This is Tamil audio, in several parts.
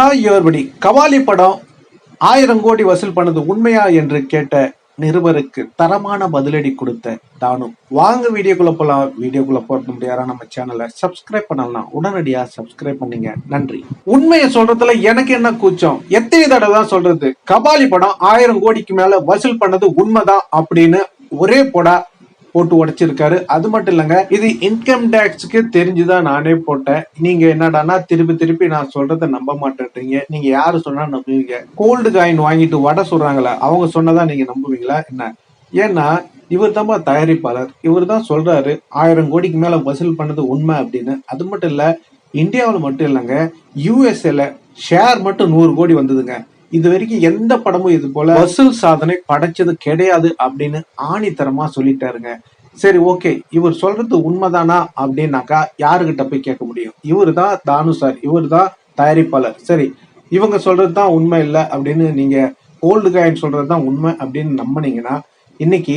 ஹாய் யோர்படி கவாலி படம் ஆயிரம் கோடி வசூல் பண்ணது உண்மையா என்று கேட்ட நிருபருக்கு தரமான பதிலடி கொடுத்த தானும். வாங்க வீடியோக்குள்ள போலாம். வீடியோக்குள்ள போறது முடியாத நம்ம சேனலை சப்ஸ்கிரைப் பண்ணலாம். உடனடியா சப்ஸ்கிரைப் பண்ணீங்க. நன்றி. உண்மையை சொல்றதுல எனக்கு என்ன கூச்சம்? எத்தனை தடவை தான் சொல்றது? கபாலி படம் ஆயிரம் கோடிக்கு மேல வசூல் பண்ணது உண்மைதான் அப்படின்னு ஒரே போட போட்டு உடைச்சிருக்காரு. அது மட்டும் இல்லைங்க இது இன்கம் டேக்ஸ்க்கு தெரிஞ்சுதான் நானே போட்டேன். நீங்க என்னடான்னா திருப்பி திருப்பி நான் சொல்றத நம்ப மாட்டேன்றீங்க. நீங்க யாரு சொன்னா நம்புவீங்க? கோல்டு காயின் வாங்கிட்டு வடை சொல்றாங்களா அவங்க சொன்னதா நீங்க நம்புவீங்களா என்ன? ஏன்னா இவர் தான் தயாரிப்பாளர். இவர் தான் சொல்றாரு ஆயிரம் கோடிக்கு மேல வசூல் பண்ணது உண்மை அப்படின்னு. அது மட்டும் இல்ல இந்தியாவில் மட்டும் இல்லைங்க யூஎஸ்ஏல ஷேர் மட்டும் நூறு கோடி வந்ததுங்க. இது வரைக்கும் எந்த படமும் இது போல வசூல் சாதனை படைச்சது கிடையாது அப்படின்னு ஆணித்தரமா சொல்லிட்டாருங்க. சரி ஓகே. இவர் சொல்றது உண்மைதானா அப்படின்னாக்கா யாருகிட்ட போய் கேட்க முடியும்? இவர் தான் தானு சார். இவர் தான் தயாரிப்பாளர். சரி இவங்க சொல்றது தான் உண்மை இல்லை அப்படின்னு நீங்க ஓல்டு காயின் சொல்றது தான் உண்மை அப்படின்னு நம்பினீங்கன்னா இன்னைக்கு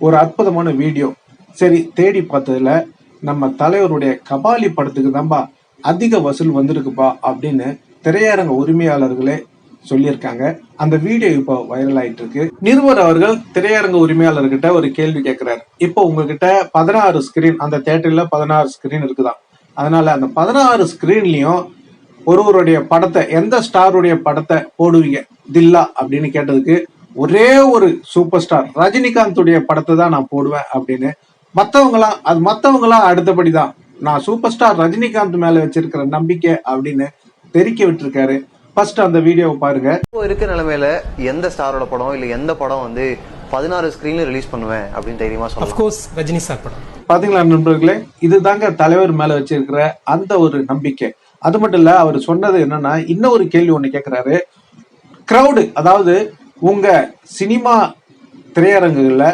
ஒரு அற்புதமான வீடியோ சரி தேடி பார்த்ததுல நம்ம தலைவருடைய கபாலி படத்துக்கு தான்பா அதிக வசூல் வந்திருக்குப்பா அப்படின்னு திரையரங்க உரிமையாளர்களே சொல்லியிருக்காங்க. அந்த வீடியோ இப்போ வைரல் ஆயிட்டு இருக்கு நிருபர் அவர்கள் திரையரங்க உரிமையாளர்கிட்ட ஒரு கேள்வி கேட்கிறார். இப்போ உங்ககிட்ட பதினாறு ஸ்கிரீன் அந்த தேட்டர்ல பதினாறு ஸ்கிரீன் இருக்குதான் அதனால அந்த பதினாறு ஸ்கிரீன்லயும் ஒருவருடைய படத்தை எந்த ஸ்டாருடைய படத்தை போடுவீங்க? தில்லா அப்படின்னு கேட்டதுக்கு ஒரே ஒரு சூப்பர் ஸ்டார் ரஜினிகாந்துடைய படத்தை தான் நான் போடுவேன் அப்படின்னு. மற்றவங்களாம் அது மற்றவங்களாம் அடுத்தபடி தான் நான் சூப்பர் ஸ்டார் ரஜினிகாந்த் மேல வச்சிருக்கிற நம்பிக்கை அப்படின்னு தெரிக்க விட்டுருக்காரு. ஃபர்ஸ்ட் அந்த வீடியோவை பாருங்க. இப்போ இருக்க நிலைமையில எந்த ஸ்டாரோட படம் இல்ல எந்த படம் வந்து பதினாறு ஸ்கிரீன்ல ரிலீஸ் பண்ணுவேன் அப்படின்னு தைரியமா சொல்லலாம் அஃப்கோர்ஸ் ரஜினி சார் படம். பாத்தீங்களா நண்பர்களே? இதுதாங்க தலைவர் மேல வச்சிருக்கிற அந்த ஒரு நம்பிக்கை. அது மட்டும் இல்ல அவர் சொன்னது என்னன்னா இன்னொரு கேள்வி ஒண்ணு கேக்குறாரு. கிரவுடு அதாவது உங்க சினிமா திரையரங்குகள்ல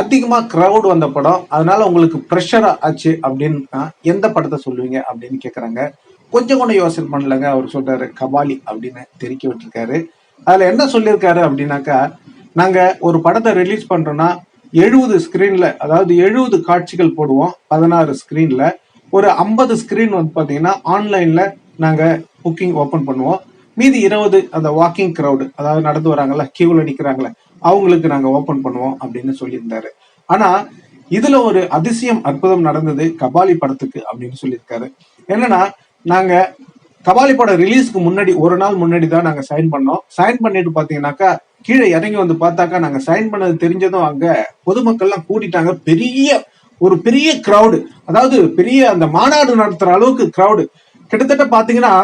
அதிகமா கிரவுட் வந்த படம் அதனால உங்களுக்கு ப்ரெஷரா ஆச்சு அப்படின்னா எந்த படத்தை சொல்லுவீங்க அப்படின்னு கேக்குறாங்க. கொஞ்சம் கூட யோசனை பண்ணலங்க. அவர் சொல்றாரு கபாலி அப்படின்னு தெரிக்க விட்டுருக்காரு. அதுல என்ன சொல்லியிருக்காரு அப்படின்னாக்கா நாங்க ஒரு படத்தை ரிலீஸ் பண்றோம்னா எழுபது ஸ்கிரீன்ல அதாவது எழுபது காட்சிகள் போடுவோம் பதினாறு ஸ்கிரீன்ல ஒரு ஐம்பது ஸ்கிரீன் வந்து பாத்தீங்கன்னா ஆன்லைன்ல நாங்க புக்கிங் ஓபன் பண்ணுவோம். மீதி இருபது அந்த வாக்கிங் க்ரௌடு அதாவது நடந்து வராங்கல்ல கியூல நிக்கிறாங்கல்ல அவங்களுக்கு நாங்க ஓபன் பண்ணுவோம் அப்படின்னு சொல்லியிருந்தாரு. ஆனா இதுல ஒரு அதிசயம் அற்புதம் நடந்தது கபாலி படத்துக்கு அப்படின்னு சொல்லியிருக்காரு. என்னன்னா நாங்க கபாலி படம் ரிலீஸ்க்கு முன்னாடி ஒரு நாள் முன்னாடி தான் நாங்க சைன் பண்ணோம். சைன் பண்ணிட்டு பாத்தீங்கன்னாக்கா கீழே இறங்கி வந்து பார்த்தாக்கா நாங்க சைன் பண்ணது தெரிஞ்சதும் அங்க பொதுமக்கள்லாம் கூட்டிட்டாங்க. பெரிய ஒரு பெரிய கிரவுடு அதாவது பெரிய அந்த மாநாடு நடத்துற அளவுக்கு கிரவுடு கிட்டத்தட்ட பாத்தீங்கன்னா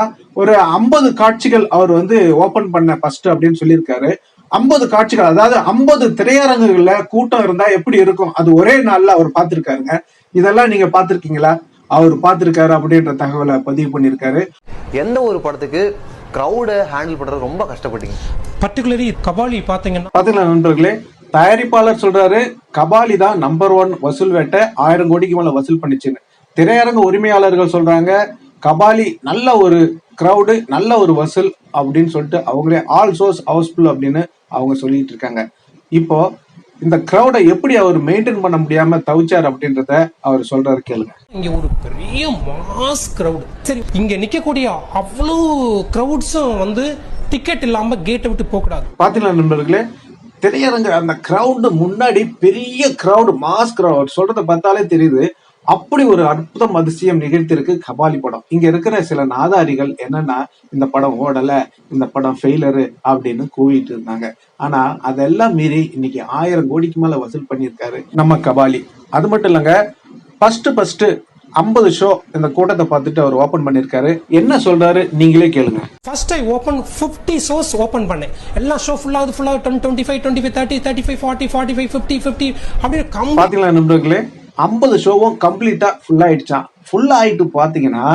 ஒரு ஐம்பது காட்சிகள் அவர் வந்து ஓபன் பண்ண ஃபர்ஸ்ட் அப்படின்னு சொல்லியிருக்காரு. ஐம்பது காட்சிகள் அதாவது ஐம்பது திரையரங்குகள்ல கூட்டம் இருந்தா எப்படி இருக்கும்? அது ஒரே நாள்ல அவர் பார்த்திருக்காருங்க. இதெல்லாம் நீங்க பார்த்திருக்கீங்களா? அவர் பார்த்திருக்காரு அப்படின்ற தகவலை பதிவு பண்ணியிருக்காரு. எந்த ஒரு படத்துக்கு கிரௌட ஹேண்டில் பண்றது ரொம்ப கஷ்டப்பட்டீங்க? பர்டிகுலரி கபாலி பார்த்தீங்கன்னா பாத்தீங்களா நண்பர்களே தயாரிப்பாளர் சொல்றாரு கபாலி தான் நம்பர் ஒன் வசூல் வேட்டை ஆயிரம் கோடிக்கு மேல வசூல் பண்ணிச்சுன்னு. திரையரங்க உரிமையாளர்கள் சொல்றாங்க கபாலி நல்ல ஒரு கிரவுடு நல்ல ஒரு வசூல் அப்படின்னு சொல்லிட்டு அவங்களே ஆல் சோர்ஸ் ஹவுஸ்ஃபுல் அப்படின்னு அவங்க சொல்லிட்டு இருக்காங்க. இப்போ இந்த கிரவுடை எப்படி அவர் மெயின்டைன் பண்ண முடியாம தவிச்சார் அப்படின்றத அவர் சொல்றாரு கேளுங்க. இங்க ஒரு பெரிய மாஸ் கிரவுட் சரி இங்க நிக்கக்கூடிய அவ்வளோ கிரவுட்ஸும் வந்து டிக்கெட் இல்லாம கேட்டை விட்டு போக கூடாது. பாத்தீங்களா நண்பர்களே? திரையரங்க அந்த கிரவுடு முன்னாடி பெரிய கிரவுடு மாஸ் கிரவுட் சொல்றத பார்த்தாலே தெரியுது. அப்படி ஒரு அற்புதம் அதிசயம் நிகழ்த்திருக்கு கபாலி படம். இங்க இருக்கிற சில நாதாரிகள் என்னன்னா இந்த படம் ஓடல இந்த படம் ஃபெயிலரு அப்படின்னு கூவிட்டு இருந்தாங்க. ஆனா அதெல்லாம் மீறி இன்னைக்கு ஆயிரம் கோடிக்கு மேல வசூல் பண்ணியிருக்காரு நம்ம கபாலி. அது மட்டும் இல்லைங்க ஃபர்ஸ்ட் ஃபர்ஸ்ட் ஐம்பது ஷோ இந்த கூட்டத்தை பார்த்துட்டு அவர் ஓபன் பண்ணியிருக்காரு. என்ன சொல்றாரு நீங்களே கேளுங்க. First I open fifty shows open பண்ணேன் எல்லா ஷோ ஃபுல்லாக ஃபுல்லாக twenty twenty five twenty five thirty thirty five forty forty five fifty fifty அப்படியே கம் பாத்தீங்களா நண்பர்களே ஐம்பது ஷோவும் கம்ப்ளீட்டா ஃபுல் ஆயிடுச்சான் ஃபுல் ஆயிட்டு பாத்தீங்கன்னா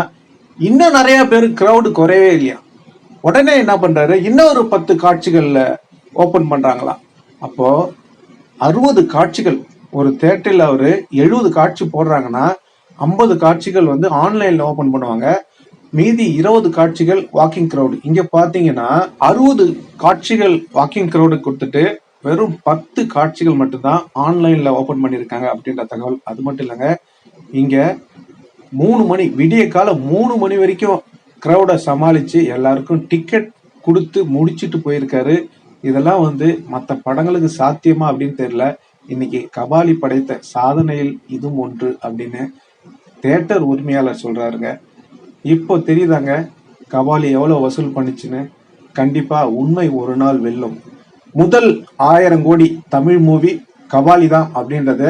இன்னும் நிறைய பேர் க்ரௌடு குறையவே இல்லையா உடனே என்ன பண்றாரு? இன்னும் ஒரு பத்து காட்சிகள்ல ஓபன் பண்ணுறாங்களாம் அப்போ அறுபது காட்சிகள் ஒரு தேட்டரில் அவர் எழுபது காட்சி போடுறாங்கன்னா ஐம்பது காட்சிகள் வந்து ஆன்லைனில் ஓப்பன் பண்ணுவாங்க. மீதி இருபது காட்சிகள் வாக்கிங் க்ரௌடு இங்கே பார்த்தீங்கன்னா அறுபது காட்சிகள் வாக்கிங் க்ரௌடு கொடுத்துட்டு வெறும் பத்து காட்சிகள் மட்டும்தான் ஆன்லைன்ல ஓபன் பண்ணியிருக்காங்க அப்படின்ற தகவல். அது மட்டும் இல்லைங்க இங்க மூணு மணி விடிய காலம் மூணு மணி வரைக்கும் க்ரௌடை சமாளித்து எல்லாருக்கும் டிக்கெட் கொடுத்து முடிச்சுட்டு போயிருக்காரு. இதெல்லாம் வந்து மற்ற படங்களுக்கு சாத்தியமா அப்படின்னு தெரியல. இன்னைக்கு கபாலி படைத்த சாதனையில் இதுவும் ஒன்று அப்படின்னு தேட்டர் உரிமையாளர் சொல்றாருங்க. இப்போ தெரியுதாங்க கபாலி எவ்வளோ வசூல் பண்ணுச்சுன்னு? கண்டிப்பா உண்மை ஒரு நாள் வெல்லும். முதல் ஆயிரம் கோடி தமிழ் மூவி கபாலி தான் அப்படின்றத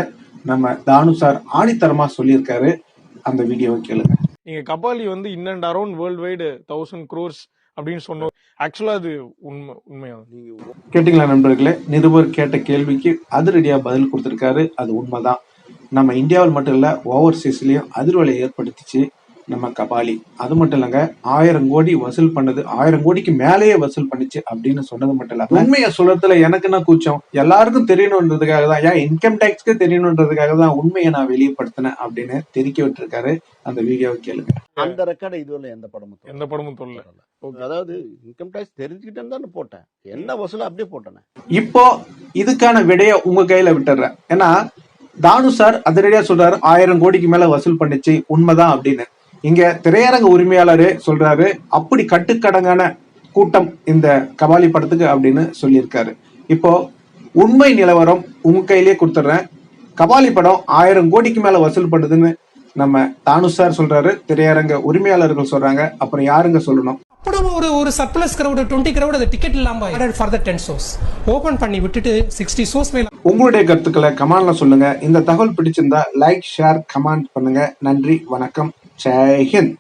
நம்ம தானு சார் ஆணித்தரமா சொல்லியிருக்காரு. அந்த வீடியோவை கேளுங்க. நீங்க கபாலி வந்து in and around world wide thousand crores அப்படின்னு சொன்னோம் ஆக்சுவலா அது உண்மை உண்மையா? நீங்க கேட்டீங்களா நண்பர்களே? நிருபர் கேட்ட கேள்விக்கு அதிரடியா பதில் கொடுத்திருக்காரு. அது உண்மைதான். நம்ம இந்தியாவில் மட்டும் இல்ல ஓவர்சீஸ்லயும் அதிர்வலை ஏற்படுத்திச்சு. நம்ம கபாலி. அது மட்டும் இல்லைங்க ஆயிரம் கோடி வசூல் பண்ணது ஆயிரம் கோடிக்கு மேலேயே வசூல் பண்ணுச்சு அப்படின்னு சொன்னது மட்டும் இல்ல உண்மையை சொல்றதுல எனக்கு என்ன கூச்சம்? எல்லாருக்கும் தெரியணுன்றதுக்காக தான் ஏன் இன்கம் டேக்ஸ்க்கு தெரியணுன்றதுக்காக தான் உண்மையை நான் வெளிப்படுத்தினேன் அப்படின்னு தெரிக்க விட்டுருக்காரு அந்த வீடியோவை கேளுங்க. அந்த ரெக்கார்டை இதுவரை எந்த படமும். எந்த படமும் சொல்லல. அதாவது இன்கம் டேக்ஸ் தெரிஞ்சுக்கிட்டேன்னு தானே போட்டேன். என்ன வசூல் அப்படியே போட்டேனே. இப்போ இதுக்கான விடைய உங்க கையில விட்டுறேன். ஏன்னா தானு சார் அதிரடியா சொல்றாரு ஆயிரம் கோடிக்கு மேல வசூல் பண்ணுச்சு உண்மைதான் அப்படின்னு. இங்க திரையரங்க உரிமையாளரே சொல்றாரு. அப்படி கட்டுக்கடங்கான கூட்டம் இந்த கபாலி படத்துக்கு அப்படின்னு சொல்லியிருக்காரு. இப்போ உண்மை நிலவரம் உங்க கையிலேயே கொடுத்துட்றேன். கபாலி படம் ஆயிரம் கோடிக்கு மேல வசூல் பண்ணுதுன்னு நம்ம தானு சார் சொல்றாரு. திரையரங்க உரிமையாளர்கள் சொல்றாங்க. அப்புறம் யாருங்க சொல்லணும்? ஒரு ஒரு சர்ப்ளஸ் கிரவுட் டுவெண்ட்டி கிரவுட் அது டிக்கெட் இல்லாம for the ten shows open பண்ணி விட்டுட்டு சிக்ஸ்டி ஷோஸ் மேல. உங்களுடைய கருத்துக்களை கமெண்ட்ல சொல்லுங்க. இந்த தகவல் பிடிச்சிருந்தா லைக் ஷேர் கமெண்ட் பண்ணுங்க. நன்றி வணக்கம். 在线